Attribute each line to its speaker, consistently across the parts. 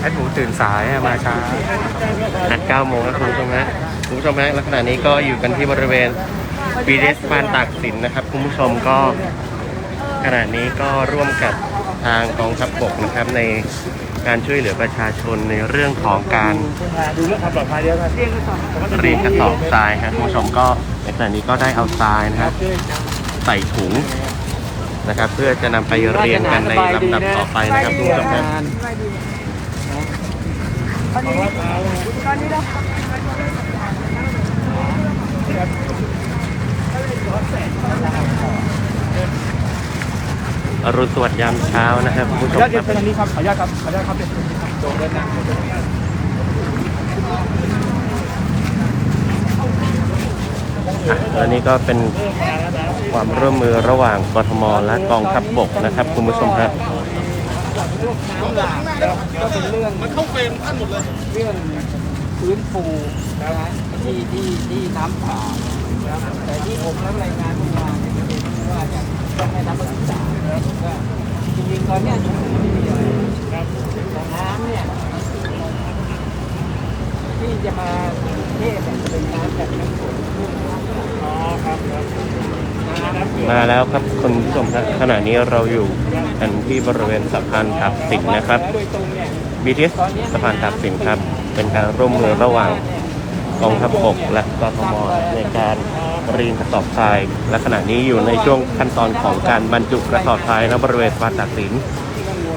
Speaker 1: แอดหมูตื่นสายมาช้านัด9โมงแล้วคุณผู้ชมฮะคุณผู้ชมฮะและขณะนี้ก็อยู่กันที่บริเวณบีเดสบานตากสินนะครับ คุณผู้ชมก็ขณะนี้ก็ร่วมกับทางกองทัพบกนะครับในการช่วยเหลือประชาชนในเรื่องของการ
Speaker 2: ดูเรื่องความปลอดภัยเดียวกัน
Speaker 1: เรียนกระสอบทรายครับคุณผู้ชมก็ในขณะนี้ก็ได้เอาทรายนะครับ ใส่ถุง นะครับ เพื่อจะนำไปเรียนกันในลำดับต่อไปนะครับคุณผู้ชมครับอรุณสวัสดิ์ยามเช้านะครับคุณผู้ช
Speaker 2: ขอ
Speaker 1: ม
Speaker 2: อนุญาต
Speaker 1: ค
Speaker 2: เก็
Speaker 1: รั
Speaker 2: บบเป็นอันนี้ครับขออนุญาตครับขออนุญาตครับเป็นโดนเดินนะ
Speaker 1: อะและนี่ก็เป็น ความร่วมมือระหว่างกทมและกองทัพบกนะครับ คุณผู้ชมครับ
Speaker 3: น้ำหลากก็เป็นเรื่องมันเข้าเฟรมท่านหมดเลยเรื่องฟื้นฟูนะฮะที่ที่ที่น้ำป่านะครับแต่ที่ผมรับรายงานเมื่อวานเนี่ยก็เป็นว่าจะต้องให้น้ำศึกษาแล้วก็จริงๆตอนเนี้ยชุมชนไม่มีอะไรแต่น้ำเนี่ยที่จะมาเทศเนี่ยเป็นน้ำจากน้ำฝน
Speaker 2: อ๋อครับครับ
Speaker 3: น้ำ
Speaker 1: มาแล้วครับคุณผู้ชมครับขณะนี้เราอยู่กันที่บริเวณสะพานตากสินนะครับ
Speaker 3: โดยตรงเนี่ย
Speaker 1: BTS สะพานตากสินครับ เป็นการร่วมมือระหว่างกองทัพบกและกทมในการเรียนกระสอบทราย และขณะนี้อยู่ในช่วงขั้นตอนของการบรรจุกระสอบทรายณบริเวณสะพานตากสิน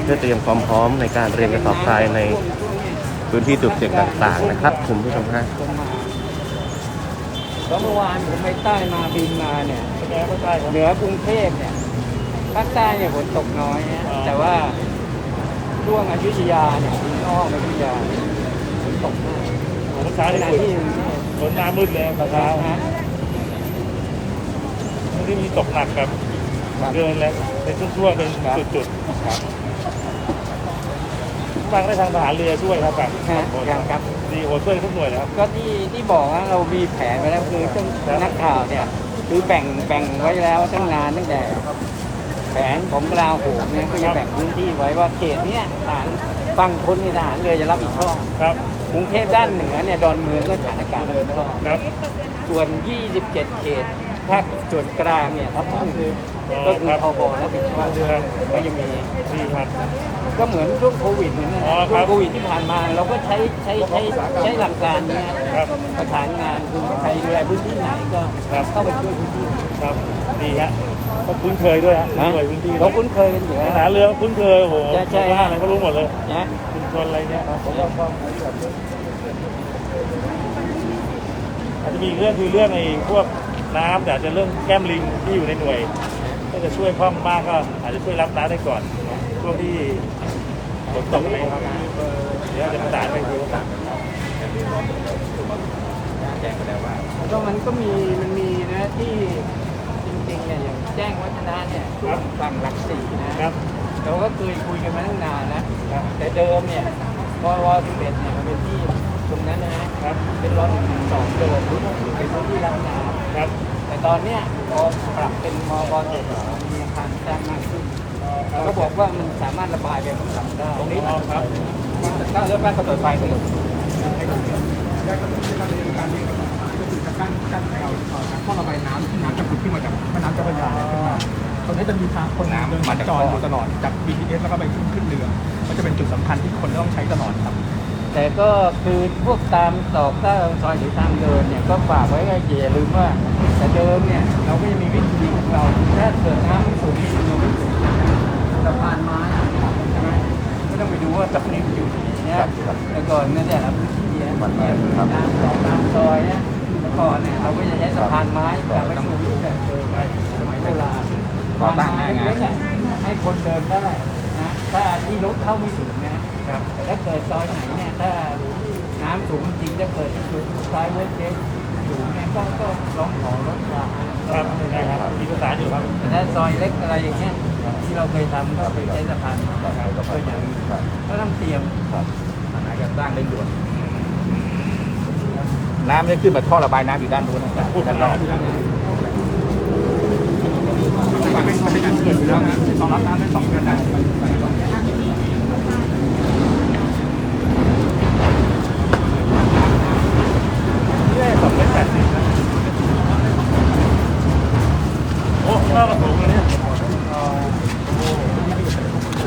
Speaker 1: เพื่อเตรียมความพร้อมในการเรียนกระสอบทรายในพื้นที่จุดเสี่ยงต่างๆ นะครับคุณผู้ชมฮะ
Speaker 3: เมื่อวานผมไปใต้มาบินมาเนี่ย
Speaker 2: แม่เข้าใจครับ
Speaker 3: เหนือกรุงเทพเนี่ยภาคใต้เนี่ยฝนตกน้อยนะแต่ว่าช่วงอยุธยาเนี่ยถึงอ้อมอยุธยาเนี่ยฝนตกมาก
Speaker 2: ผมเช้า
Speaker 3: ข
Speaker 2: ที่
Speaker 3: ณะ
Speaker 2: ฝน
Speaker 3: ที่กรุงเทพ
Speaker 2: ฝนมามืดเลยเช้า
Speaker 3: นะฮะ
Speaker 2: ที่มีตกหนักแบบเดินแล้วเป็นช่วงๆเป็นจุดๆครับฟังได้ทางทหารเรือช่วยครับแบบ
Speaker 3: ฮะอย่างครับ
Speaker 2: ดีโอ้ช่วยทุกหน่วยนะครับ
Speaker 3: ก็ที่ที่บอกว่าเรามีแผนไว้แล้วคือต้องนักข่าวเนี่ย คือแบ่งแบ่งไว้แล้วตั้งนานตั้งแต่แผนของกลาโหมเนี่ยก็จะแบ่งพื้นที่ไว้ว่าเขตเนี้ยทหารฝั่งทนเนี่ยทหารเรือจะรับผิดชอบ
Speaker 2: ครับ
Speaker 3: กรุงเทพด้านเหนือเนี่ยดอนเมืองก็ฐานอากาศรับผิดชอบ
Speaker 2: ครับ
Speaker 3: ส่วน 27 เขต ภาคส่วนกลางเนี่ยทับทั้งคือ
Speaker 2: อ๋อ
Speaker 3: ก็คือ
Speaker 2: ครับ
Speaker 3: พบรับผิดชอบ
Speaker 2: ครับ
Speaker 3: ก็ยังมี
Speaker 2: ดีครับ
Speaker 3: ก็เหมือนช่วงโควิดเหมือนกัน
Speaker 2: อ๋อ
Speaker 3: นะ
Speaker 2: ค
Speaker 3: ช่
Speaker 2: รั
Speaker 3: ว
Speaker 2: บ
Speaker 3: งโควิดที่ผ่านมาเราก็ใช้ใช้ใช้ใช้หลักการเนี้ย
Speaker 2: ครับ
Speaker 3: ประสานงานคือใครดูแลพื้นที่ไหนก็
Speaker 2: ครับ
Speaker 3: เข้าไปช่วยพื้นที่
Speaker 2: ครับดีฮะก็คุ้นเคยด้วยฮะคุ้น
Speaker 3: นะ
Speaker 2: เคยพื้นที่
Speaker 3: เขาคุ้นเคยกันอยู่
Speaker 2: ท
Speaker 3: แล้ว
Speaker 2: หารเรือคุ้นเคยโอ้โห
Speaker 3: ใช่ใช่
Speaker 2: ว่าอะไรก็รู้หมดเลย
Speaker 3: นะ
Speaker 2: ชุมชนอะไรเนี่ยผมว่าก็อาจจะมีอีกเรื่องคือเรื่องไอ้พวก น้ำแต่อาจจะเรื่องแก้มลิงที่อยู่ในหน่วยถ้าจะช่วยเพิ่มมากก็อาจจะช่วยรับน้ำได้ก่อนช่วงที่ฝนตกอะไรครับเดี๋ยวจะประสานไปคุยประสาน
Speaker 3: ก็มันก็มีมันมีนะที่จริงๆเนี่ยอย่างแจ้งวัฒนะเนี่ยฝั่งหลักสี่นะ
Speaker 2: ครับ
Speaker 3: เราก็เคยคุยกันมาตั้งนานนะแต่เดิมเนี่ยววสิบเอ็ดเนี่ยมันเป็นที่ตรงนั้นนะฮะ
Speaker 2: ครับ
Speaker 3: เป็นรถสองเดิมเป็นพื้นที่รับน้ำ
Speaker 2: ครับ
Speaker 3: แต่ตอนเนี้ยพอปรับเป็นมบเจ็ดมีอาคารสร้างมากขึ้นเราก็บอกว่ามันสามารถระบายไปข้างหลังได้
Speaker 2: ตรงนี้ครับ
Speaker 3: ถ้าเริ่มแรกก็เปิดไฟทั้งหมด
Speaker 4: ท่อระบายน้ำที่น้ำจะผุดขึ้นมาจากแม่น้ำเจ้าพระยาเนี่ยขึ้นมาตรงนี้จะมีทางคนเดินสัญจรอยู่ตลอดจาก BTS แล้วก็ไปขึ้นขึ้นเรือมันจะเป็นจุดสำคัญที่คนต้องใช้ตลอดครับ
Speaker 3: แต่ก็คือพวกตามตอกตามซอยหรือทางเดินเนี่ยก็ฝากไว้ให้อย่าลืมว่าแต่เดิมเนี่ยเราก็จะมีวิธีของเราถ้าเกิดน้ำไม่สูงเราไม่สูงสะพานไม้ใช่ไหมไม่ต้องไปดูว่าตรงนี้มันอยู่ที่เนี่ยแต่ก่อนเนี่ยเราพื้นที่เนี่ยตามตอกตามซอยเนี่ยแต่ก่อนเนี่ยเราก็จะใช้สะพานไม้แบบไม่สูงแบบเดิมสมัยโบราณสะพานไม้เนี่ยให้คนเดินได้นะถ้าที่รถเข้าไม่ถึงนะ
Speaker 2: ครับ
Speaker 3: แต่ถ้าเกิดซอยไหนเนี่ย ถ้าน้ำสูงจริงจะเกิดจุดซอยเวสเจสสูงเนี่ยก็ก็ร้องขอรถรา
Speaker 2: ครับได้ครับมีประสาอยู่ครับ
Speaker 3: แต่ถ้าซอยเล็กอะไรอย่างเงี้ยที่เราเคยทำก็ไปใช้สะพานมาก็เพื่ออย่างนี้ก็ต้องเตรียม
Speaker 4: สถานะการสร้างเร่งด่วนน้ำจะขึ้นมาท่อระบายน้ำอยู่ด้านนู้นนะครับด้านนอกมันเป็นมันเป็นการเกิดอยู่แล้วนะรองรับน้ำได้สองเดือนได้
Speaker 2: โอ้ข้าวระสู
Speaker 5: นเลยเนี่ย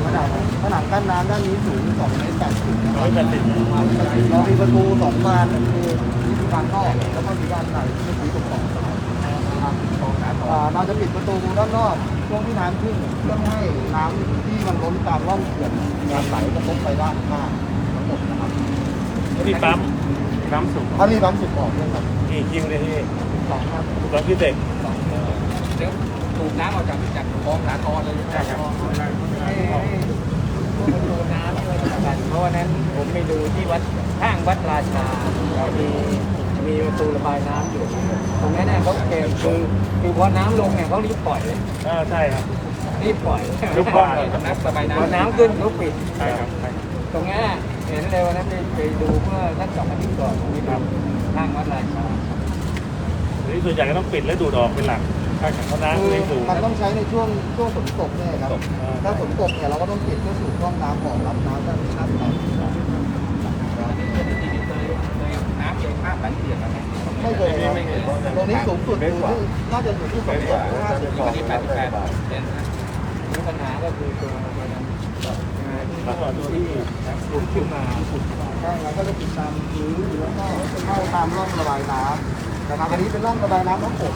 Speaker 5: ผนาดขนางกั้นน้ำด้านนี้สูง2เมตร80
Speaker 2: ร้อยแปดสิบ
Speaker 5: เรามีประตู2บานคือมีบานนอกแล้วก็มีบานในที่มีตรงสองเราจะปิดประตูด้านนอกช่วงที่น้ำขึ้นเพื่อให้น้ำที่มันล้นตามร่องเขื่อนน้ำไหลกระทบไปด้านหน้าทั้งหมดนะครับ
Speaker 2: มีปั๊ม
Speaker 3: ปั๊มสูบ
Speaker 5: เขามีปั๊มสูบออกด้วยครับ
Speaker 2: นี่คิวเลยที่
Speaker 5: สองครับ
Speaker 2: ตอนที่เด็ก
Speaker 4: เดี๋ยวสูบน้ำออกจากจากคลองสาครเลยใช่ครับ
Speaker 3: ให้ให้ประตูน้ำด้วยกันเพราะวันนั้นผมไปดูที่วัดข้างวัดราชามีมีประตูระบายน้ำอยู่ตรงนั้นเนี่ยเขาเก็บคือคือพอน้ำลงเนี่ยเขารีบปล่อยเลย
Speaker 2: อ่าใช่ครับ
Speaker 3: รีบปล่อย
Speaker 2: รีบปล่อย
Speaker 4: น้ำระบายน้ำ
Speaker 3: พอ
Speaker 4: น้ำ
Speaker 3: ขึ้นเขาปิด
Speaker 2: ใช่ครับ
Speaker 3: ตรงนี้เห็นเลยวันนั้นไปไปดูเมื่อสักสองอาทิตย์ก่อนที่ดู ข้างวัดราชา
Speaker 2: หรือส่วนใหญ่ก็ต้องปิดและดูดออกเป็นหลักเพราะน้ำ
Speaker 5: คือ
Speaker 2: ไม่สูง
Speaker 5: มันต้องใช้ในช่วงช่วงฝนตกเนี่ยครับ ถ้าฝนตกเนี่ยเราก็ต้องปิดเพื่อสูบช่องน้ำออกรับน้ำด้านข้างใน
Speaker 4: น้ำเย็นมากสันเสียงอะไร
Speaker 5: ไม่เคยครับตรงนี้สูงสุดอยู่ที่น่าจะอยู่ที่สองร้อยห้าสิบ
Speaker 4: นี่
Speaker 5: สอ
Speaker 4: ก็
Speaker 5: ง
Speaker 4: ที่แปดสิบแปดเซนนะ
Speaker 3: มีปัญหาก็คือตัววันนั้นที่ปลุกขึ้นมาขุด
Speaker 5: ใช่ครับก็จะติดตามพื้นแล้วก็เข้าตามร่องระบายน้ำนะครับอันนี้เป็นร่องระบายน้ำน้ำฝน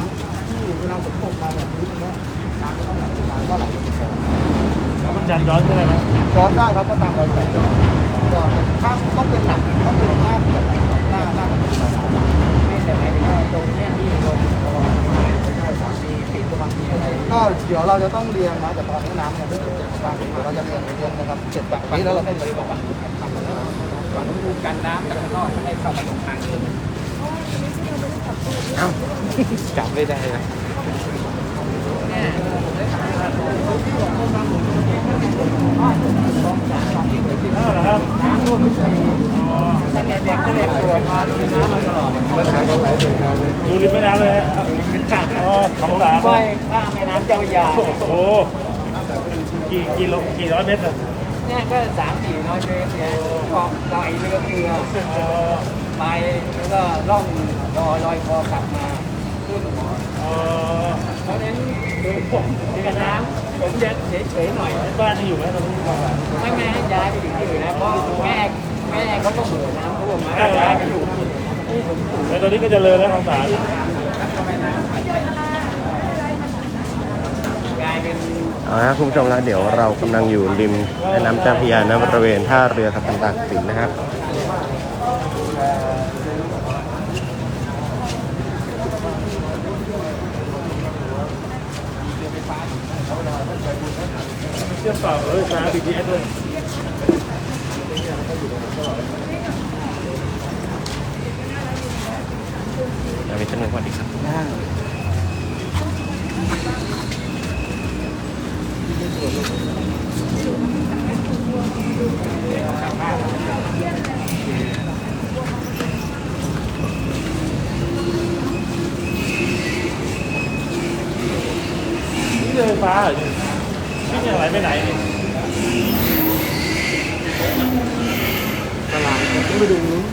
Speaker 5: ที่เวลาฝนตกมาแบบพื้นตรงเนี้ยน้ำก็ต้องไหลลงมาก็ไหลลงไปก่อน
Speaker 2: แล้วมันยันย้อนขึ้นได้ไหม
Speaker 5: ย้อนได้ครับก็ตามรอยแสงย้อนย้อนถ้าต้องเป็นหลักต้องเป็นหน้าเขื่อนหน้าหน้าของระบายน้ำ
Speaker 3: ไม่แต่หมายถึงว่าตรงเนี้ยที่ลงตลอดมาไม่ใช่สามมีปิดบางทีอะไร
Speaker 5: ก็เดี๋ยวเราจะต้องเรียงนะแต่ตอนนี้น้ำยังไม่เกิดบางเดี๋ยวเราจะเรียงเรียงนะครับเสร็จแบบนี้แล้วเราก็จะบอก ว่า
Speaker 4: ฝั่งนู้นกันน้ำจากข้างนอกให้เข้ามาตรงทางเดิน
Speaker 1: จับไม่ได้นะ
Speaker 2: อ้าวเหรอครับ
Speaker 3: น้ำท่วมทุกปีตั้งแต่เด็กก็เด็กตัวมาดูน้ำมาตลอด
Speaker 2: ดูริมแม่น้ำเลยฮะอ๋อของสาม
Speaker 3: ว่ายข้ามแม่น้ำเจ้าพระยา
Speaker 2: โอ้โหกี่กี่โลกี่ร้อยเมตรอะ
Speaker 3: เนี่ยก็สามสี่ร้อยเมตรเนี่ยเกาะลอยเรือเรือไปแล้วก็ล่องรอลอยคอกลับมาขึ้น
Speaker 2: อ๋อ
Speaker 3: เพราะฉะนั้นคือผมเรือน้ำผมจะเฉยๆหน่อย
Speaker 2: บ้านที่อยู่ไหมตอนนี้
Speaker 3: ไม่แม่ย้ายไปอยู่ที่อื่นนะเพราะแม่แม่เขาก็เบื่อน้ำท่วมมาย้ายไปอยู่ที่ผมอยู่
Speaker 2: แล้วตอนนี้ก็จะเลยแล้วของสาร
Speaker 3: กลายเป็ น
Speaker 1: เอาละคุณผู้ชมแล้วเดี๋ยวเรากำลังอยู่ริมแม่น้ำเจ้าพระยานะบริเวณท่าเรือสัตตากสินนะครับ
Speaker 2: เชื่อมต่อเออสาย BTS ด้วย
Speaker 1: อาวิทย์นึงสวัสดีครับ
Speaker 2: นี่เรือไฟฟ้าเหรอ เนี่ยนี่ยังไหลไปไหนเนี่ย
Speaker 5: ตลาดต้องไปดูนู้น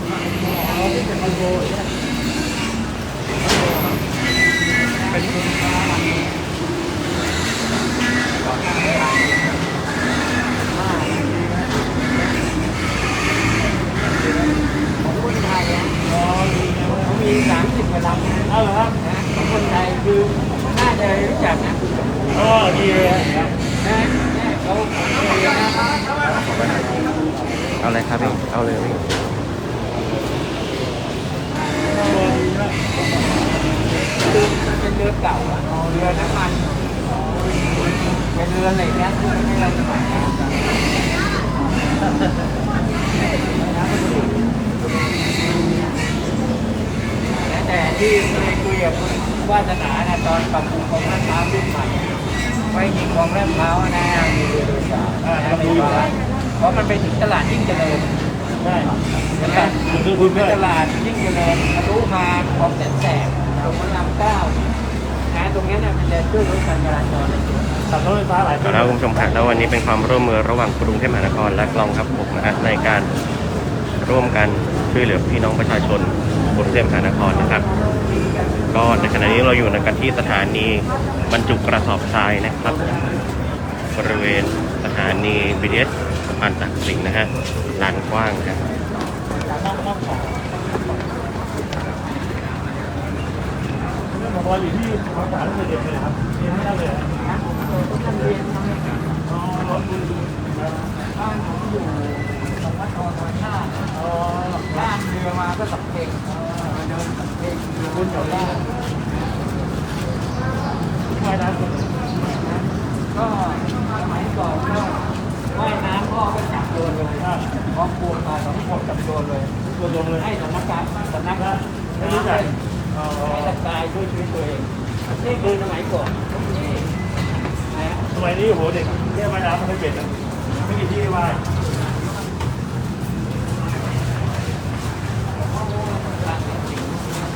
Speaker 3: ของคนไทยอะเขามีสามสิบกว่าลำนะ
Speaker 2: เอาเหรอครับ
Speaker 3: ของคนไทยคือน่าจะรู้จักนะ
Speaker 2: อ๋อดีเลยครับ
Speaker 3: นะเนี่ยเขาเขาเคยนะ
Speaker 1: เอาเลยครับพี่ เอาเลยพี่
Speaker 3: คือมันเป็นเรือเก่าอะเรือน้ำมันเป็นเรือเหล็กนะไม่ใช่เรือสมัยนี้แต่ที่เคยคุยกับคุณวาส นานะตอนปรับปรุงของลาดพร้าวรุ่นใหม่ไว้ยิงของลาดพร้าวนะมีเรือโดยสารนะไม่ว่าเพราะมันไปถึงตลาดยิ่งเจริญ
Speaker 2: ใช่
Speaker 3: ตลาด
Speaker 2: คุณดูคุณด้วย
Speaker 3: ตลาดยิ่งเจริญทะลุมาคลองแสนแสบตรงพระรามเก้านะตรงนี้น่ะมันจะช่วยลดการจราจรในตัว
Speaker 2: ขับรถไฟฟ้าหลาย
Speaker 1: เอาละคุณผู้ชมครับแล้ววันนี้เป็นความร่วมมือระหว่างกรุงเทพมหานครและกองทัพบกนะฮะในการร่วมกันช่วยเหลือพี่น้องประชาชนกรุงเทพมหานครนะครับ ก็ในขณะนี้เราอยู่ในกันที่สถานีบรรจุกระสอบทรายนะครับ บริเวณสถานี BTS สะพานตากสินนะฮะลานกว้างครับ
Speaker 2: เรื่องขอยู่ที่ภาษาเด็กเลยครับเรียนไม่ได้เลย
Speaker 3: บ้านผมอยู่สำนักงานธรรมชาติบ้านเรือมาก็สับเพลงเดินสับเพลง เรือบุญอยู่บ้าน
Speaker 2: ว่ายน้ำ
Speaker 3: ก็สมัยก่อนก็ว่ายน้ำพ่อก็จับโยนเลยพร้อมปวดมาสองขวบจับโยนเลย
Speaker 2: ตัวลงเลย
Speaker 3: ให้สำนักการสำนัก
Speaker 2: นะไม่รู้จัก
Speaker 3: ให้ตะกายช่วยชีวิตตัวเองนี่คือสมัยก่อน
Speaker 2: สมัยนี้โหเด็กแค่ว่ายน้ำไม่เป็นไม่มีที่ว่าย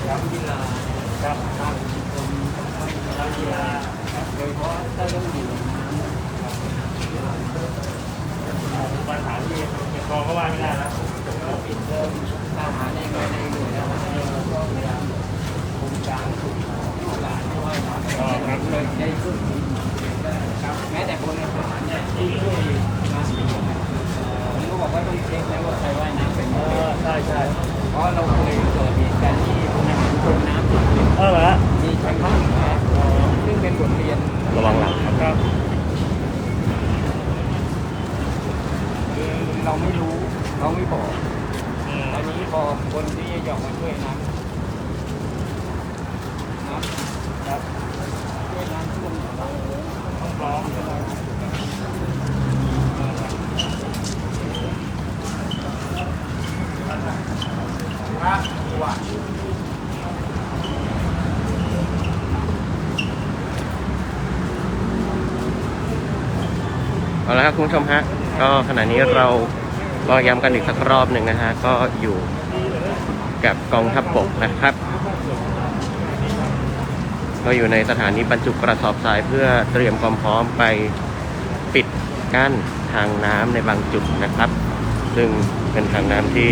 Speaker 3: การกีฬา
Speaker 2: ครับ
Speaker 3: การคนการกีฬาโดยเฉพาะถ้าต้องอยู่ในน้ำ
Speaker 2: ปัญหาที่เป็นคลองก็ว่ายไม่ได้แล้ว
Speaker 3: เราปิดเริ่มทหารเองในหน่วยทหารเองเราก็พยายามคุมการฝึกลูกหลานให้ว่ายน้ำ
Speaker 2: อ๋อครับ
Speaker 3: เลยได้ฝึกครับ แม้แต่คนในทหารเนี่ยที่ช่วยมาสปีผมก็บอกว่าต้องเช็คแล้วว่าใครว่ายน้ำเป็น
Speaker 2: เออใช่ใช่
Speaker 3: เพราะเราเคยเกิดเหตุการณ์ที่คนทหารจมน้ำติด
Speaker 2: เออเหรอ
Speaker 3: มีแทงข้างแพ้ซึ่งเป็นบทเรียน
Speaker 1: ระวังหลังครับ
Speaker 2: ครับ
Speaker 3: คือเราไม่รู้เราไม่บอก
Speaker 2: อืม
Speaker 3: ตอนนี้พอคนที่จะออกมาช่วยน้ำน้ำครับช่วยน้ำท่วมอย่างเรา
Speaker 2: ต้องพร้อม
Speaker 1: เอาละ คุณผู้ชมฮะ ก็ขณะนี้เราก็ย้ำกันอีกสักรอบหนึ่งนะฮะ ก็อยู่กับกองทัพบกนะครับก็อยู่ในสถานีบรรจุกระสอบทรายเพื่อเตรียมความพร้อมไปปิดกั้นทางน้ำในบางจุดนะครับ ซึ่งเป็นทางน้ำที่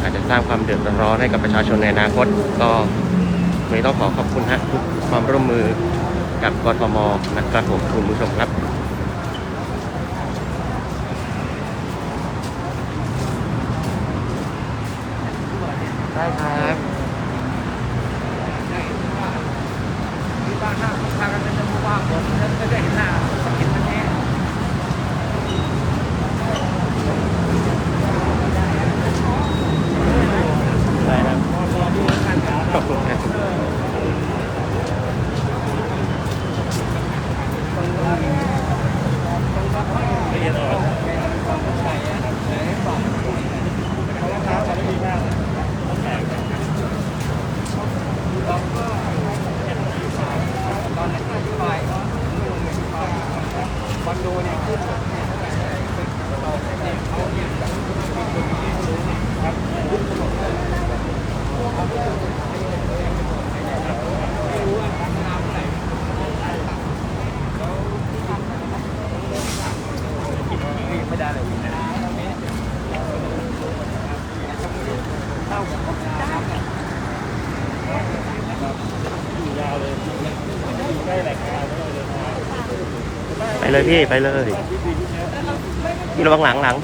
Speaker 1: อาจจะสร้างความเดือดร้อนให้กับประชาชนในอนาคต ก็เลยต้องขอขอบคุณฮะทุกความร่วมมือกับกทมนะครับผมคุณผู้ชมครับ ได้ครับ
Speaker 3: ที่บ้านหน้าพากันเป็นจมูกว่าผมจะได้เห็นหน้าสักเห็นมันแน่
Speaker 1: ได้ครับขอบคุณครับ
Speaker 2: ละเอียดอ่อน
Speaker 3: เป็นความเข้าใจนะครับแต่ให้ฟัง
Speaker 2: เพราะว่าน้ำจะไม่ดีมากเลยน้ำแข็ง
Speaker 3: เราก็ตอนนั้นอธิบายก็คอนโดเนี่ยขึ้นเนี่ยเราเนี่ยเขาเนี่ยจากคนที่รู้ครับไม่รู้ว่าทำน้ำอะไรไม่ได้เลยนะเท่ากับน้ำเนี่ย
Speaker 2: อยู่ยาวเลยอยู่ใกล้แหล่งน้ำแล้วเลยนะ
Speaker 1: ไป เลยพี่ไปเลยพี่ระวังหลังหลัง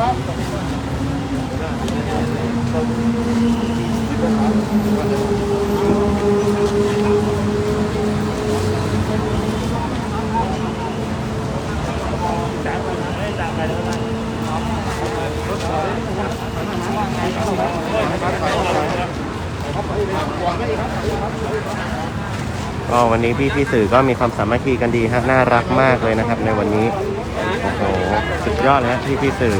Speaker 1: ก็วันนี้พี่พี่สื่อก็มีความสามัคคีกันดีฮะน่ารักมากเลยนะครับ ในวันนี้ สุดยอดเลยฮะพี่พี่สื่อ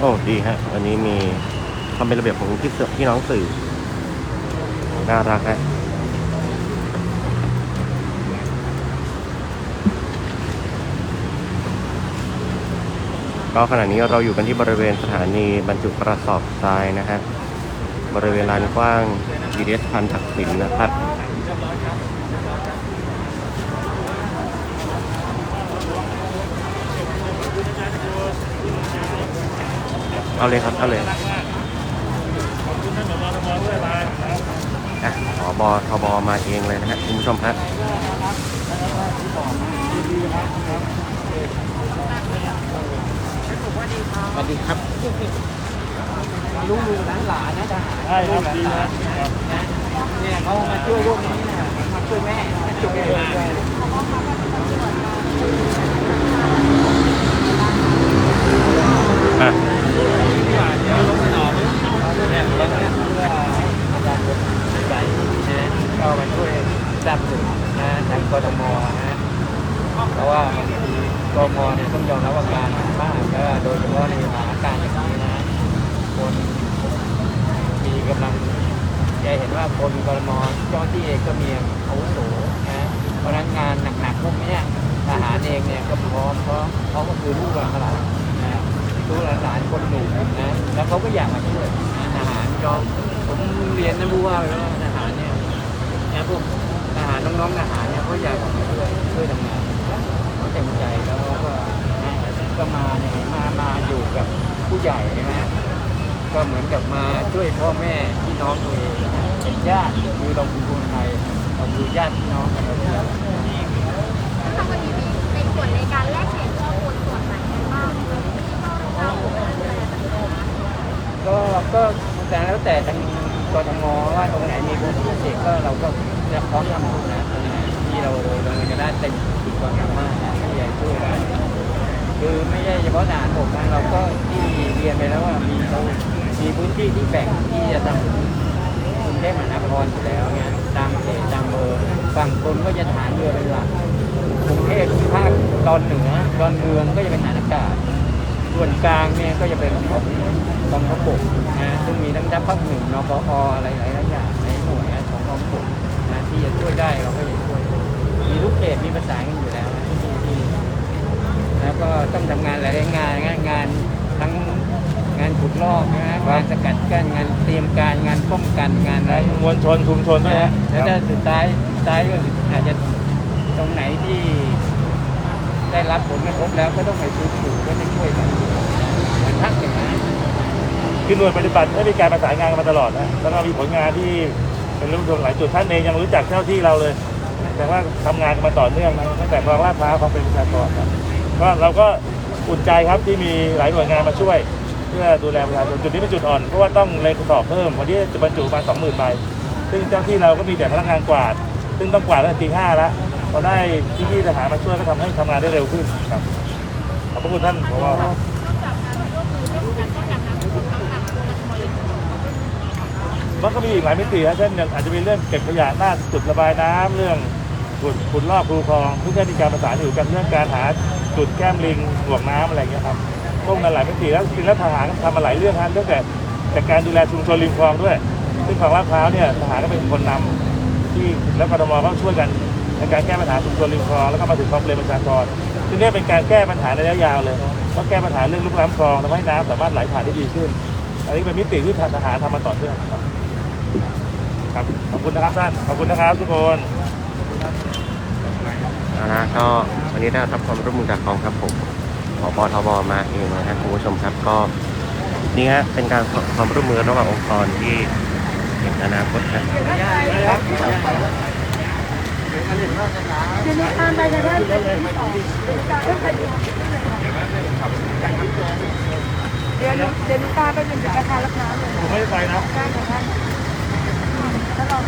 Speaker 1: โอ้ดีฮะวันนี้มีความเป็นระเบียบของพี่เสือพี่น้องสื่อ น่ารักฮะก็ขณะนี้เราอยู่กันที่บริเวณสถานีบรรจุกระสอบทรายนะฮะ บริเวณลานกว้าง BDS พันทักษิณนะครับเอาเลยครับ เอาเลย
Speaker 2: ขอบคุณท่านผบทบด้วยมานะครับ
Speaker 1: อะขอ บอทบมาเองเลยนะฮะคุณผู้ชมฮะสวัสดีครับ
Speaker 3: ลูกลูกหลานๆนะทหาร
Speaker 2: ใช่ครับดีนะ
Speaker 3: เนี่ยเขามาช่วยพวกนี้นะมาช่วยแม่มาช่วยแม่
Speaker 1: อะ
Speaker 3: ก็มาช่วยสนับสนุนนะทางกทมนะเพราะว่ากทมเนี่ยต้องยอมรับว่าการมากแล้วโดยเฉพาะในสถานการณ์อย่างนี้นะคนมีกำลังจะเห็นว่าคนกทมเจ้าที่เองก็มีอาวุโสนะเพราะนั้นงานหนักๆพวกนี้ทหารเองเนี่ยก็พร้อมเพราะเขาก็คือลูกหลานนะลูกหลานคนหนุ่มนะแล้วเขาก็อยากมาช่วยทหารก็ผมเรียนนะรู้ว่าไปแล้วว่านี่ย นะพวกทหารน้องๆทหารเนี่ยเขาอยากมาช่วยช่วยทำงานเขาเต็มใจแล้วก็นะก็มาเนี่ยมามาอยู่กับผู้ใหญ่นะก็เหมือนกับมาช่วยพ่อแม่พี่น้องตัวเองนะเป็นญาติคือเราคือคนไทยเราคือญาติพี่น้องกันเราเนี่ย
Speaker 6: ถ้าวันนี้มีในส่วนในการแลกเปลี่ยนข้อมูลส่วนไหนกันบ้างที่ก็เราดูแลกันอยู่
Speaker 3: ก็ก็แต่แล้วแต่ทาง กทมว่าตรงไหนมีพื้นที่พิเศษก็เราก็จะพร้อมทำทุกนะที่เราเราเราจะได้เต็มที่ความสามารถนะที่จะช่วยได้คือไม่ใช่เฉพาะทหารบกนะเราก็ที่เรียนไปแล้วว่ามีเรามีพื้นที่ที่แบ่งที่จะทำกรุงเทพมหานครอยู่แล้วเนี่ยตามเขตตามเบอร์ฝั่งคนก็จะฐานเรือเป็นหลักกรุงเทพภาคตอนเหนือตอนเมืองก็จะเป็นฐานอากาศส่วนกลางเนี่ยก็จะเป็น กองทัพบกนะซึ่งมีทั้งทัพภาคหนึ่งนปออะไรหลายๆอย่างในหน่วยนของกองทัพบกนะที่จะช่วยได้เราก็จะช่วย มีลูกเขตมีประสากันอยู่แล้วนะที่แล้วก็ต้องทำงานหลายๆงานนงานทั้งงานขุดลอกนะงานสกัดกั้นงานเตรียมการงานป้องกันงานอะไร
Speaker 2: มวลชนชุมชนด้วยฮะ
Speaker 3: แล้วถ้าสุดท้ายสุดท้ายก็อาจจะตรงไหนที่ได้รับผลกระทบแล้วก็ต้องไปฟื้นฟูก็จะช่วยกัน เหมือนภาคเหนือ
Speaker 2: คือหน่วยปฏิบัติได้มีการประสานงานกันมาตลอดนะแล้วก็มีผลงานที่เป็นรื่องราวหลายจุดท่านเองยังรู้จักเจ้าที่เราเลย แต่ว่าทำงานกันมาต่อเนื่องนะตั้งแต่คลองลาดพร้าความเป็นประชากรครับก็เราก็อุ่นใจครับที่มีหลายหน่วยงานมาช่วย เพื่อดูแลประชาชนจุดนี้เป็นจุดอ่อนเพราะว่าต้องเร่งสอบเพิ่มวันนี้จะบรรจุมาสองหมื่นใบซึ่งเจ้าที่เราก็มีแต่พนักงานกวาด ซึ่งต้องกวาดตั้งแต่ตีห้าล้วพอได้พี่ๆทหารมาช่วยก็ทำให้ทำงานได้เร็วขึ้นครับขอบพระคุณท่านผอ มันก็มีอีกหลายมิตินะเช่นอย่างอาจจะมีเรื่องเก็บขยะหน้าจุดระบายน้ำเรื่องขุดขุดลอกคูคลองทุกท่านมีการประสานอยู่กันเรื่องการหาจุดแก้มลิงห่วงน้ำอะไรอย่างเงี้ยครับพวกนั้นหลายมิติแล้วจริงแล้วทหารทำมาหลายเรื่องฮะเรื่องแต่จากการดูแลชุมชนริมคลองด้วย ซึ่งของลาดพร้าวเนี่ยทหารก็เป็นคนนำที่แล้วกทมก็ช่วยกันในการแก้ปัญหาชุมชนริมคลองแล้วก็มาถึงคลองเปรมประชากรซึ่งนี่เป็นการแก้ปัญหาในระยะยาวเลย เพราแก้ปัญหาเรื่องลุกล้ำคลองทำให้น้ำสามารถไหลผ่านได้ดีขึ้น อันนี้เป็นมิติที่ทหารทำมาต่อเนื่องครับครับขอบคุณนะครับท่านขอบคุณนะครับทุกคน
Speaker 1: นะฮะก็วันนี้ได้รับความร่วมมือจากกองทัพบกผบทบมาเองนะฮะคุณผู้ชมครับก็นี่ฮะเป็นการความร่วมมือระหว่างองค์กรที่เห็นอนาคต นะ
Speaker 6: ทีนี้การไปจะได้เป็นที่สองเดี๋ยวเดี๋ยวลูกตาไปเป็นประธานรับน้ำเลย
Speaker 2: ผมไม่ได้ไปนะ
Speaker 6: ได้ค่ะท่านแล้วเรา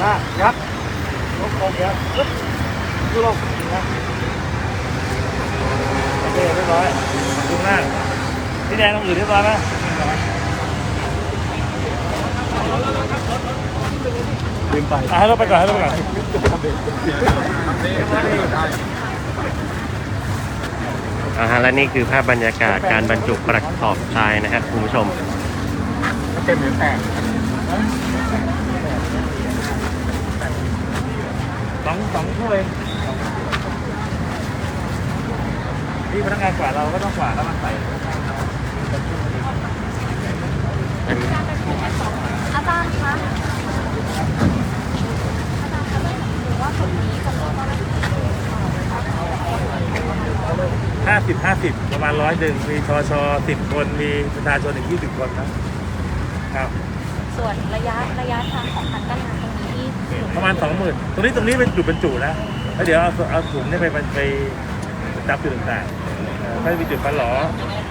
Speaker 2: หน้ายัดลงลงยั ดปึ๊บดูลงนะโอเคเรียบร้อยดูหน้าพี่แดงต้องอื่นเรียบร้อยไหม
Speaker 4: ลืมไป
Speaker 2: อะให้เราไปก่อนให้เราไปก่อน
Speaker 1: อ่าฮะและนี่คือภาพบรรยากาศการบรรจุกระสอบทรายนะครับคุณผู้ชม
Speaker 4: เป็นเหมือนแต่
Speaker 2: ส องสองถ้วยนี่พนักงานกวาดเราก็ต้องกวาดแล้วมาใส่
Speaker 6: อาจารย์คะอาจารย์คะหรือว่าจุดนี้จะต้อง
Speaker 2: ห้าสิบห้าสิบประมาณร้อยหนึ่งมีชอชอสิบคนมีประชาชนอีกยี่สิบคนครับครับ
Speaker 6: ส่วนระยะระยะทางของคันกั้นน้ำตรงนี้ที่
Speaker 2: ประมาณสองหมื่นตรงนี้ตรงนี้เป็นจุดบรรจุนะแล้วเดี๋ยวเอาเอาถุงเนี่ยไปไปไปจับจุดต่างๆเอ่อถ้ามีจุดฟันหลอ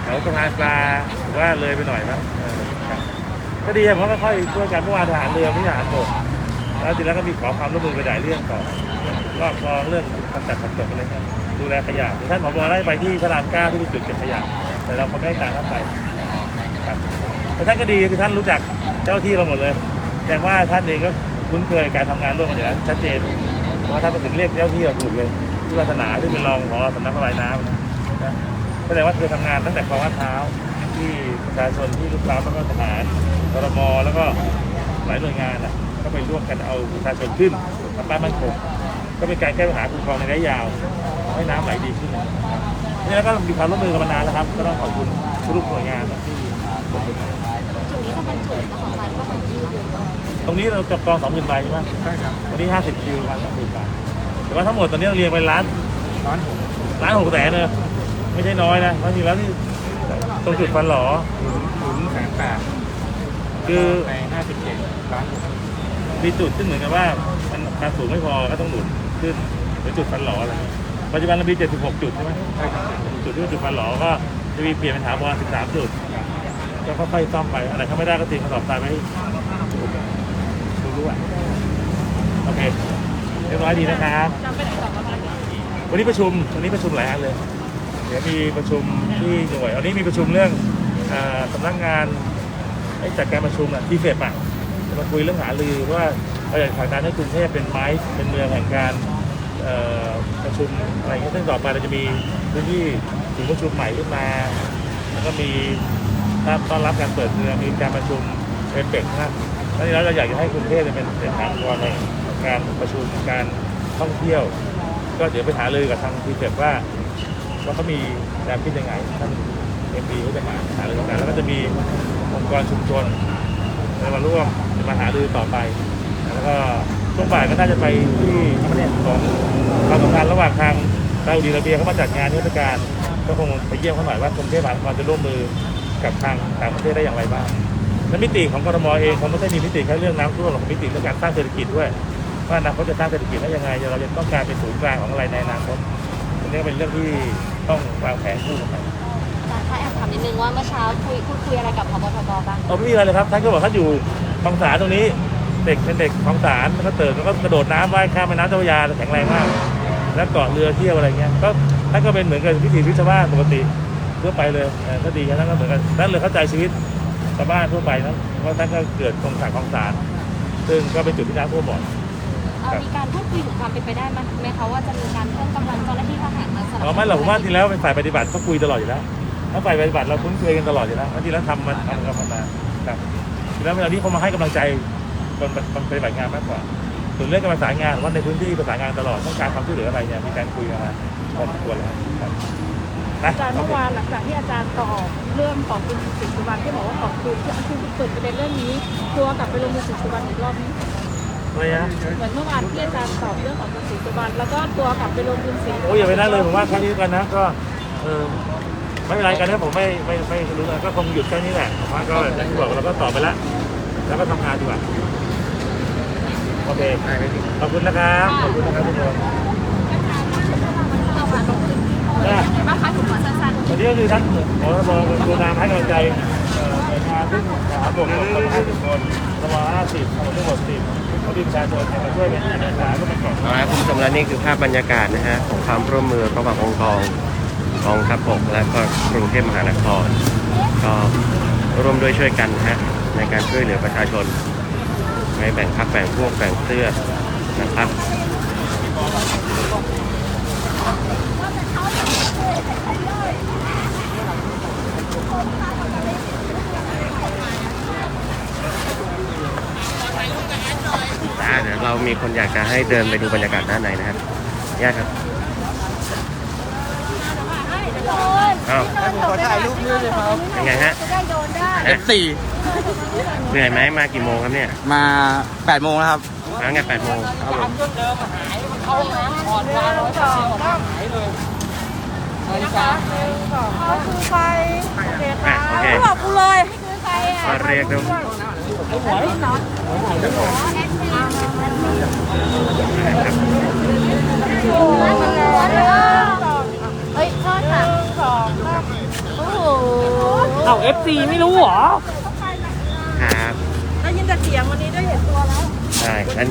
Speaker 2: แถวสะพานปลาหรือว่าเลยไปหน่อยนะเออครับก็ดีครับเพราะว่ค่อยๆช่วยกันเมื่อวานทหารเรือไม่ทหารบกแล้วทีแล้วก็มีขอความร่วมมือไปหลายเรื่องต่อรอบรองเรื่องกำจัดขยะอะไรเงี้ยดูแลขยะท่านผบได้ไปที่พระรามเก้าที่มีจุดเก็บขยะแต่เราไม่ได้ตามเข้าไปครับแต่ท่านก็ดีคือท่านรู้จักเจ้าที่เราหมดเลยแสดงว่าท่านเองก็ คุ้นเคยการทำงานร่วมกันอยู่แล้วชัดเจนเพราะว่าไปถึงเรียกเจ้าที่เราถูกเลยที่วาสนาที่เป็นรองของสำนักระบายน้ำนะแสดงว่าเคยทำงานตั้งแต่คลองลาดพร้าวที่ประชาชนที่ลูกค้าแล้วก็ทหารกรมแล้วก็หลายหน่วยงานอะก็ไปร่วมกันเอาประชาชนขึ้นทำบ้านมั่นคงก็เป็นการแก้ปัญหาคุ้มครองในระยะยาวให้น้ำไหลดีขึ้นนะนี่แล้วก็มีความร่วมมือกันมานานแล้วครับ ก็ต้องขอบคุณทุกหน่วยงานนะที่
Speaker 6: รง
Speaker 2: นี้เราจะกองสองหมื่นใบใช่ไหม
Speaker 4: ใช่ครับ
Speaker 2: วันนี้ห้าสิบคิววันสองหมื่นบาทแต่ว่าทั้งหมดตอนนี้เราเรียงไปล้าน
Speaker 4: ร้านผม
Speaker 2: ล้านหกแสนเนอะไม่ใช่น้อยนะเพราะจริงแล้วที่ตรงจุดฟันหลอ
Speaker 4: หนุนแสนแปด
Speaker 2: คือ
Speaker 4: ในห้าสิบเจ็ดร้านผม
Speaker 2: มีจุดซึ่งเหมือนกับว่ามันการสูงไม่พอก็ต้องหนุนขึ้นหรือจุดฟันหลออะไรเงี้ยปัจจุบันเรามี 76 จุดใช่ไหม
Speaker 4: ใช่ครับ
Speaker 2: จุดที่เป็นจุดฟันหลอก็จะมีเปลี่ยนเป็นถาวร13 จุดก็ค่อยๆซ่อมไปอะไรเขาไม่ได้ก็ตีกระสอบทรายไว้ให้ ดูด้วย โอเค เรียบร้อยดีนะครับ วันนี้ประชุม วันนี้ประชุมหลายอันเลย เดี๋ยวมีประชุมที่หน่วยวันนี้มีประชุมเรื่องสำนักงานจัดการประชุมอะที่เฟดอะจะมาคุยเรื่องหารือว่าเราอยากผลักดันให้กรุงเทพเป็นไม้เป็นเมืองแห่งการประชุมอะไรเงี้ยซึ่งต่อไปเราจะมีพื้นที่ถึงประชุมใหม่ขึ้นมา แล้วก็มีต้อนรับการเปิดเมืองมีการประชุมเป็นเป็กนะ แล้วนี้เราอยากจะให้กรุงเทพเป็นเป็นฐานกรในการประชุมการท่องเที่ยว ก็เดี๋ยวไปหาเลยกับทางทีเก็บว่าว่าเขามีแนวคิดยังไงทางเอ็มดีเขาจะมาหารือกันแล้วก็จะมีองค์กรชุมชนมาร่วมจะมาหารือต่อไป แล้วก็ช่วงบ่ายก็น่าจะไปที่ประเด็นของความสัมพันธ์ระหว่างทางซาอุดิอาระเบียเขามาจัดงานเทศกาลก็คงไปเยี่ยมเขาหน่อยว่ากรุงเทพมหานครจะร่วมมือกับทางต่างประเทศได้อย่างไรบ้าง และมิติของกรทมเองเขาไม่ได้มีมิติแค่เรื่องน้ำท่วมหรอกมิติเรื่องการสร้างเศรษฐกิจด้วยว่าอนาคตจะสร้างเศรษฐกิจได้ยังไงเราจะต้องการเป็นศูนย์กลางของอะไรในอนาคตอันนี้ก็เป็นเรื่องที่ต้องวางแผนคู่กันไป
Speaker 6: อาจารย์คะแอบถามนิดนึงว่าเมื่อเช้าคุยพูดคุยอะไรกับพบทบบ้าง
Speaker 2: เอาไม่มีอะไรเลยครับท่านก็บอกท่านอยู่คลองสารตรงนี้ เด็กเป็นเด็กคลองสารแล้วก็เติร์แล้วก็กระโดดน้ำว่ายข้ามแม่น้ำเจ้าพระยาแข็งแรงมาก แล้วเกาะเรือเที่ยวอะไรเงี้ยก็ท่านก็เป็นเหมือนกับวิถีชีวิตชาวบ้านปกติทั่วไปเลยเออก็ดีครับท่านก็เหมือนกันท่านเลยเข้าใจชีวิต ชาวบ้านทั่วไปนะเพราะท่านก็เกิดตรงฉากคลองสารซึ่งก็เป็นจุดที่น้ำท่วมบ่อย
Speaker 6: เอ่อมีการพูดคุยถึงความเป็นไปได้ไหมไหมคะว่าจะมีการเพิ่มกำลังเจ้าหน้าที่ทหารมาสนับสนุน
Speaker 2: อ๋อไม่หรอกผมว่าทีแล้วเป็นฝ่ายปฏิบัติก็คุยตลอดอยู่แล้วถ้าฝ่ายปฏิบัติเราคุ้นเคยกันตลอดอยู่แล้วทีแล้วทำมันทำกันมาครับทีแล้วเวลานี้เขามาให้กำลังใจคนปฏิบัติงานมากกว่าส่วนเรื่องการประสานงานว่าในพื้นที่ประสานงานตลอดต้องการความช่วยเหลืออะไรเนี่ยมีการคุยกันมาพอสมควรแล้วครับ นะ
Speaker 7: อาจารย์
Speaker 2: โอ
Speaker 7: เมื่อ
Speaker 2: เควา
Speaker 7: นหลังจากที่อาจารย์ตอบเรื่องของคุณศรีสุวรรณที่บอกว่าขอบคุณที่คือเปิดประเด็นเรื่องนี้ตัวกลับไปลงคุณศรีสุวรรณอีกรอบนี้
Speaker 2: อะไรนะ
Speaker 7: เหมือนเมื่อวานที่อาจารย์ตอบเรื่องของคุณศรีสุวรรณแล้วก็ตัวกลับไปลงคุณศรี
Speaker 2: โอ้ยอย่าไปนั่นเลยผมว่าแค่นี้กันนะก็เออไม่เป็นไรกันนะผมไม่ไม่ไม่รู้นะก็คงหยุดแค่นี้แหละผมว่าก็อย่างที่บอกเราก็ตอบไปแล้วแล้วก็ทำงานดีกว่าโอเคขอบคุณนะครับขอบคุณนะครับทุกคน
Speaker 6: เรามาลงพื้นที่ เพราะว่าเป็นไงบ้างคะถูกหัวสั้นๆ
Speaker 2: วันนี้ก็คือท่านขอรบกรุณาให้กำลังใจเอ่อหน่วยงานที่สาธารณสุขทั้งห้าสิบคนรบห้าสิบทั้งหมดสิเขาที่ประชาชนเนี่ยมาช่วยเป็นอาสาก็เป็นกล่อง
Speaker 1: เอาละคุณผู้ชมและนี่คือภาพบรรยากาศนะฮะของความร่วมมือระหว่างองค์กรกองทัพบกและก็กรุงเทพมหานคร ก็ร่วมด้วยช่วยกันนะฮะในการช่วยเหลือประชาชน ไม่แบ่งพักแบ่งพวกแบ่งเสื้อนะครับ อ่าเดี๋ยวเรามีคนอยากจะให้เดินไปดูบรรยากาศด้านในนะครับญาติครับอ้าว
Speaker 5: ขอถ่ายรูปด้วยเลยครับ
Speaker 1: ยังไงฮะ
Speaker 5: F4
Speaker 1: เหนื่อยไหมมากี่โมงครับเนี่ย
Speaker 5: มา8โมงแล้วครับ
Speaker 1: มาตั้งแต่แปดโมง
Speaker 7: เขา คือใครโอเค
Speaker 1: อะ
Speaker 7: ค่ะ
Speaker 1: โอเค
Speaker 7: บอกกูเลย
Speaker 6: คือใครอะ
Speaker 1: มาเรียกดู
Speaker 6: เฮ้ยโทษค่ะโอ้โห
Speaker 7: เอา FC ไม่รู้เหรอ
Speaker 1: ครับ
Speaker 7: ได้ยินแต่เสียงวันนี้ได้เห็นตัวแล้ว
Speaker 1: ใช่อัน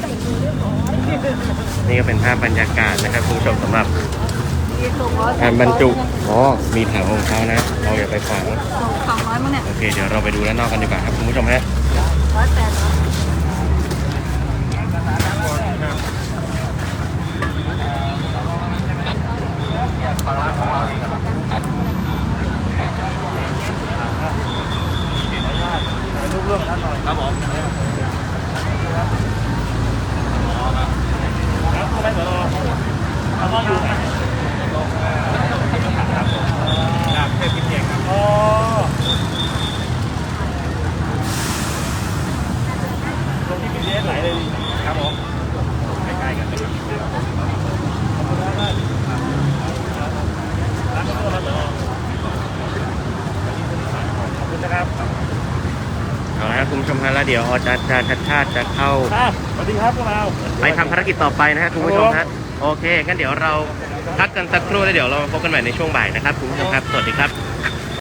Speaker 1: นี่ก็เป็นภาพบรรยากาศนะครับคุณผู้ชมสำหรับ การบรรจุ อ๋อ มีถังของเขานะ เราอย่าไปขวาง
Speaker 7: สองร้อยมั้งเนี่ย
Speaker 1: โอเค เดี๋ยวเราไปดูด้านนอกกันดีกว่าครับคุณผู้ชมฮะ
Speaker 7: ร้อยแปด
Speaker 2: ถ่ายรูปร่วมท่านหน่อยครับผมครับไม่สนเราต้องอยู่นะจากเทพกิจเองครับอ๋อตรงที่มีเดสไหลเลยครับผมใกล้ๆกันเลยครับขอบคุณมากมากร้านก็มาต่อขอบคุณนะครับ
Speaker 1: เอาละครับคุณผู้ชมฮะแล้ว เดี๋ยวอาจารย์ชาติชาติจะเข้า
Speaker 2: อะสวัสดีครับพวกเรา
Speaker 1: ไปทำภารกิจต่อไปนะฮะคุณผู้ชมฮะโอเคงั้นเดี๋ยวเราพักกันสักครู่แล้วเดี๋ยวเราพบกันใหม่ในช่วงบ่ายนะครับคุณผู้ชมครับสวัสดีครับ